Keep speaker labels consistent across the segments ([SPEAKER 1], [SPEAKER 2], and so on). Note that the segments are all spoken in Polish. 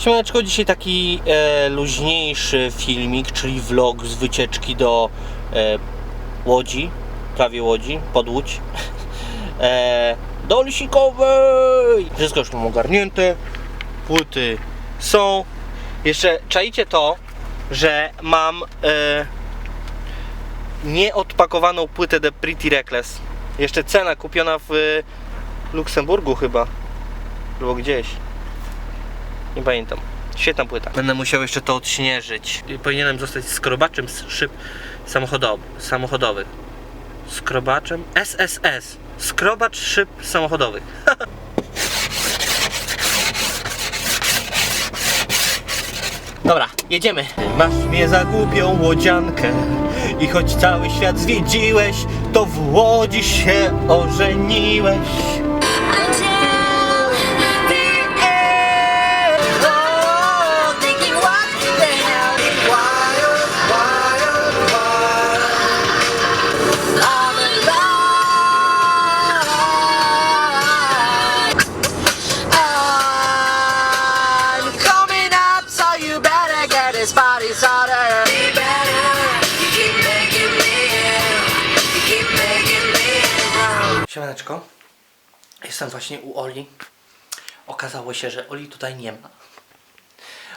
[SPEAKER 1] Siemaneczko, dzisiaj taki e, luźniejszy filmik, czyli vlog z wycieczki do e, Łodzi, prawie Łodzi, pod Łódź. E, do Lisikowej! Wszystko już mam ogarnięte, płyty są. Jeszcze czajcie to, że mam e, nieodpakowaną płytę The Pretty Reckless. Jeszcze cena kupiona w Luksemburgu chyba, albo gdzieś. Nie pamiętam. Świetna płyta. Będę musiał jeszcze to odśnieżyć. Powinienem zostać skrobaczem z szyb samochodowy, samochodowych. Skrobaczem? SSS. Skrobacz szyb samochodowych. Dobra, jedziemy. Masz mnie za głupią łodziankę i choć cały świat zwiedziłeś, to w Łodzi się ożeniłeś. Jestem właśnie u Oli. Okazało się, że Oli tutaj nie ma.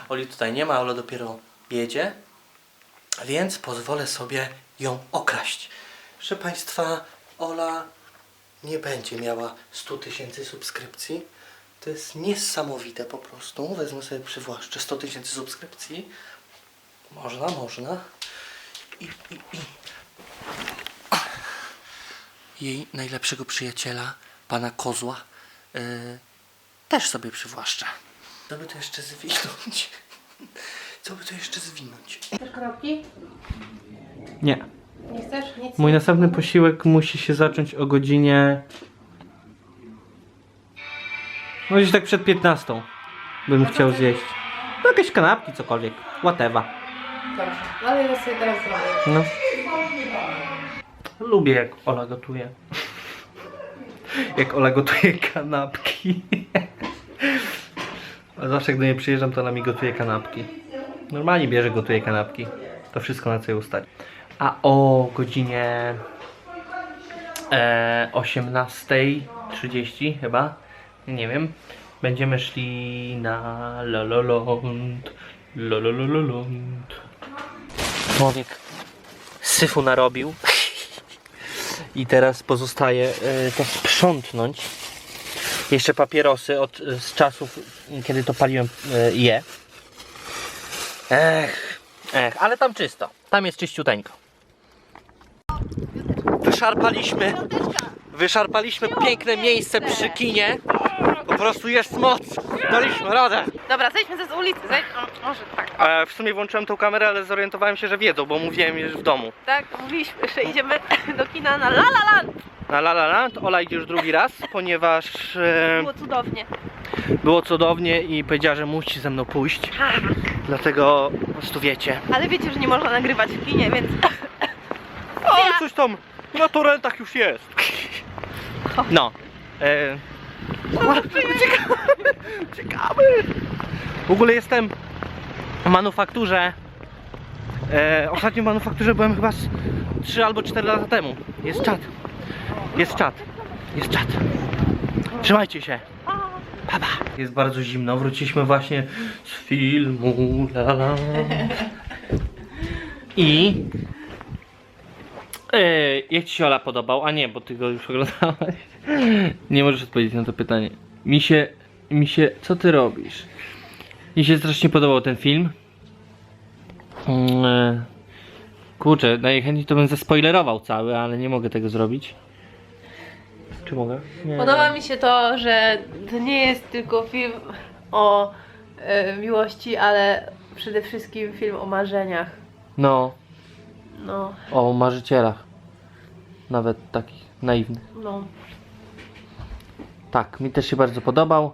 [SPEAKER 1] Oli tutaj nie ma, Ola dopiero jedzie, więc pozwolę sobie ją okraść. Proszę Państwa, Ola nie będzie miała 100 tysięcy subskrypcji. To jest niesamowite po prostu. Wezmę sobie przywłaszczę 100 tysięcy subskrypcji. Można, można. I, i, i jej najlepszego przyjaciela, pana Kozła, yy, też sobie przywłaszcza. Co by to jeszcze zwinąć? Co by to jeszcze zwinąć?
[SPEAKER 2] Chcesz kropki?
[SPEAKER 1] Nie.
[SPEAKER 2] Nie chcesz? Nic?
[SPEAKER 1] Mój następny posiłek musi się zacząć o godzinie... No gdzieś tak przed 15 bym chciał zjeść. No jakieś kanapki, cokolwiek. Whatever.
[SPEAKER 2] Dobrze, ale ja sobie teraz zrobię.
[SPEAKER 1] No. Lubię jak Ola gotuje. Jak Ola gotuje kanapki. Zawsze gdy nie przyjeżdżam, to ona mi gotuje kanapki. Normalnie bierze, gotuje kanapki. To wszystko na co je ustać. A o godzinie e, 18.30 chyba, nie wiem, będziemy szli na Lololond. Lolololond. Człowiek syfu narobił. I teraz pozostaje e, to sprzątnąć. Jeszcze papierosy od e, z czasów, kiedy to paliłem e, je. Ech, ech, ale tam czysto. Tam jest czyściuteńko. Wyszarpaliśmy. Wyszarpaliśmy piękne miejsce przy kinie. Po prostu jest moc. Daliśmy radę.
[SPEAKER 2] Dobra, zejdźmy z ulicy, zejdź... O, może tak.
[SPEAKER 1] E, w sumie włączyłem tą kamerę, ale zorientowałem się, że wiedzą, bo mówiłem już w domu.
[SPEAKER 2] Tak, mówiliśmy, że idziemy do kina na La La Land.
[SPEAKER 1] Na La La Land Ola idzie już drugi raz, ponieważ e,
[SPEAKER 2] Było cudownie.
[SPEAKER 1] było cudownie i powiedziała, że musi ze mną pójść. Dlatego po prostu wiecie.
[SPEAKER 2] Ale wiecie, że nie można nagrywać w kinie, więc...
[SPEAKER 1] O, coś tam na torrentach już jest. No. E, uciekamy. W ogóle jestem w manufakturze. E, ostatnio w manufakturze byłem chyba 3 albo 4 lata temu. Jest czat. Jest czat. Jest czat. Trzymajcie się. Pa, pa. Jest bardzo zimno. Wróciliśmy właśnie z filmu. La, la. I Yy, jak ci się Ola podobał? A nie, bo ty go już oglądałeś. Nie możesz odpowiedzieć na to pytanie. Mi się, mi się, co ty robisz? Mi się strasznie podobał ten film. Yy, kurczę, najchętniej to bym zaspoilerował cały, ale nie mogę tego zrobić. Czy mogę? Nie.
[SPEAKER 2] Podoba mi się to, że to nie jest tylko film o e, miłości, ale przede wszystkim film o marzeniach.
[SPEAKER 1] No,
[SPEAKER 2] No,
[SPEAKER 1] o marzycielach. Nawet takich naiwnych.
[SPEAKER 2] no.
[SPEAKER 1] Tak, mi też się bardzo podobał.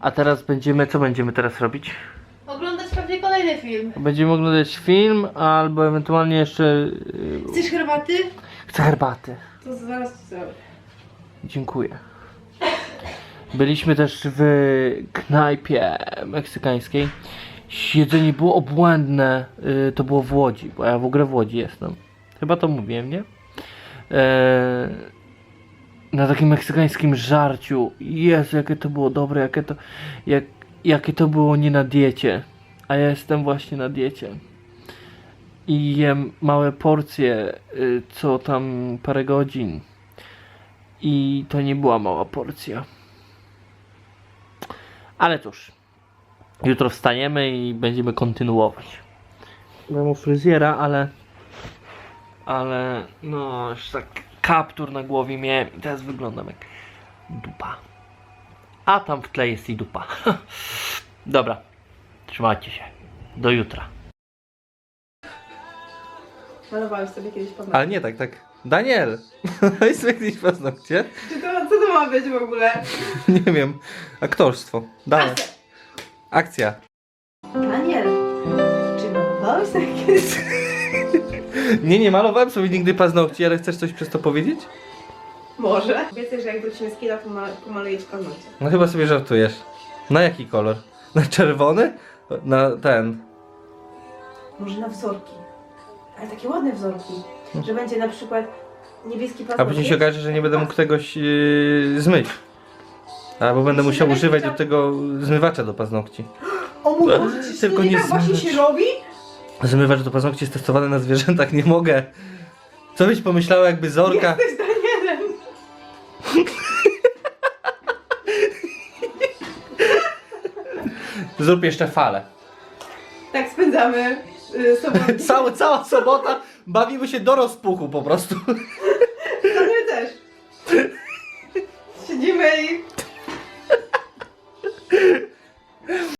[SPEAKER 1] A teraz będziemy, co będziemy teraz robić?
[SPEAKER 2] Oglądać pewnie kolejny film.
[SPEAKER 1] Będziemy oglądać film, albo ewentualnie jeszcze. yy,
[SPEAKER 2] Chcesz herbaty?
[SPEAKER 1] Chcę herbaty.
[SPEAKER 2] To zaraz ci zrobię.
[SPEAKER 1] Dziękuję. Byliśmy też w knajpie meksykańskiej. Jedzenie było obłędne. y, To było w Łodzi, bo ja w ogóle w Łodzi jestem. Chyba to mówiłem, nie? Eee, na takim meksykańskim żarciu. Jezu, jakie to było dobre, jakie to, jak, jakie to było nie na diecie. A ja jestem właśnie na diecie. I jem małe porcje, y, co tam parę godzin. I to nie była mała porcja. Ale cóż, jutro wstaniemy i będziemy kontynuować. Byłem u fryzjera, ale. Ale. No, już tak kaptur na głowie miałem i teraz wyglądam jak dupa. A tam w tle jest i dupa. Dobra, trzymajcie się. Do jutra.
[SPEAKER 2] Malowałeś sobie kiedyś paznokcie.
[SPEAKER 1] Ale nie tak, tak. Daniel! Weź sobie kiedyś paznokcie.
[SPEAKER 2] Czy to, co to ma być w ogóle?
[SPEAKER 1] Nie wiem. Aktorstwo. Dawaj. Akcja.
[SPEAKER 2] Daniel, czy malowałeś sobie kiedyś?
[SPEAKER 1] Nie, nie malowałem sobie nigdy paznokci, ale chcesz coś przez to powiedzieć?
[SPEAKER 2] Może. Obiecaj, że jak wrócimy z kina, pomal pomaluję ci paznokcie.
[SPEAKER 1] No chyba sobie żartujesz. Na jaki kolor? Na czerwony? Na ten.
[SPEAKER 2] Może na wzorki. Ale takie ładne wzorki. Że będzie na przykład niebieski
[SPEAKER 1] A
[SPEAKER 2] paznokcie.
[SPEAKER 1] później się okaże, że nie będę mógł tegoś yy, zmyć. Albo będę musiał używać do tego zmywacza do paznokci.
[SPEAKER 2] O mój Boże, czy
[SPEAKER 1] Tylko
[SPEAKER 2] nie
[SPEAKER 1] nie
[SPEAKER 2] tak właśnie się robi?
[SPEAKER 1] Zmywacz do paznokci jest testowany na zwierzętach, nie mogę. Co byś pomyślała, jakby Zorka...
[SPEAKER 2] Jesteś Danielem!
[SPEAKER 1] Zrób jeszcze falę.
[SPEAKER 2] Tak spędzamy y, sobotę.
[SPEAKER 1] Cała, cała sobota bawimy się do rozpuchu po prostu. My też. Siedzimy i